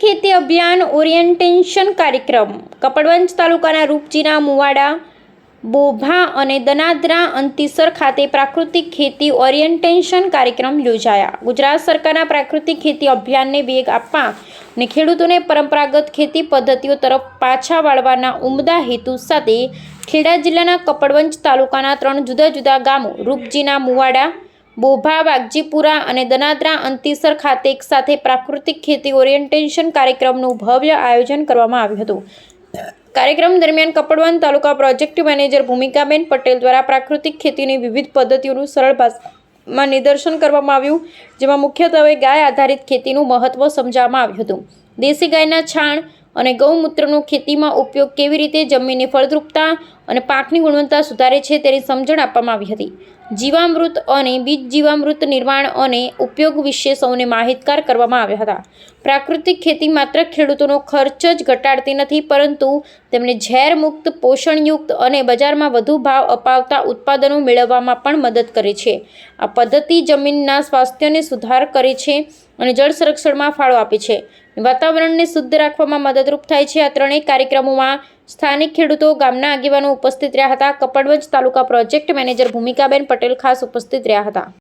ખેતી અભિયાન ઓરિએન્ટેશન કાર્યક્રમ. કપડવંજ તાલુકાના રૂપજીના મુવાડા, બોભા અને દનાદરા અંતિસર ખાતે પ્રાકૃતિક ખેતી ઓરિએન્ટેશન કાર્યક્રમ યોજાયા. ગુજરાત સરકારના પ્રાકૃતિક ખેતી અભિયાનને વેગ આપવા અને ખેડૂતોને પરંપરાગત ખેતી પદ્ધતિઓ તરફ પાછા વાળવાના ઉમદા હેતુ સાથે ખેડા જિલ્લાના કપડવંજ તાલુકાના ત્રણ જુદા જુદા ગામો, રૂપજીના મુવાડા, બોભા વાઘજીપુરા અને દનાદરા અંતિસર ખાતે એકસાથે પ્રાકૃતિક ખેતી ઓરિએન્ટેશન કાર્યક્રમનું ભવ્ય આયોજન કરવામાં આવ્યું હતું. કાર્યક્રમ દરમિયાન કપડવંજ તાલુકા પ્રોજેક્ટ મેનેજર ભૂમિકાબેન પટેલ દ્વારા પ્રાકૃતિક ખેતીની વિવિધ પદ્ધતિઓનું સરળ ભાષામાં નિદર્શન કરવામાં આવ્યું, જેમાં મુખ્યત્વે ગાય આધારિત ખેતીનું મહત્ત્વ સમજાવવામાં આવ્યું હતું. દેશી ગાયના છાણ અને ગૌમૂત્રનો ખેતીમાં ઉપયોગ કેવી રીતે જમીનની ફળદ્રુપતા અને પાકની ગુણવત્તા સુધારે છે તેની સમજણ આપવામાં આવી હતી. જીવામૃત અને બીજ જીવામૃત નિર્માણ અને ઉપયોગ વિશે સૌને માહિતગાર કરવામાં આવ્યા હતા. પ્રાકૃતિક ખેતી માત્ર ખેડૂતોનો ખર્ચ જ ઘટાડતી નથી, પરંતુ તેમને ઝેર મુક્ત પોષણયુક્ત અને બજારમાં વધુ ભાવ અપાવતા ઉત્પાદનો મેળવવામાં પણ મદદ કરે છે. આ પદ્ધતિ જમીનના સ્વાસ્થ્યને સુધાર કરે છે અને જળ સંરક્ષણમાં ફાળો આપે છે. વાતાવરણને શુદ્ધ રાખવામાં મદદરૂપ થાય છે. આ ત્રણેય કાર્યક્રમોમાં સ્થાનિક ખેડૂતો, ગામના આગેવાનો ઉપસ્થિત રહ્યા હતા. કપડવંજ તાલુકા પ્રોજેક્ટ મેનેજર ભૂમિકાબેન પટેલ ખાસ ઉપસ્થિત રહ્યા હતા.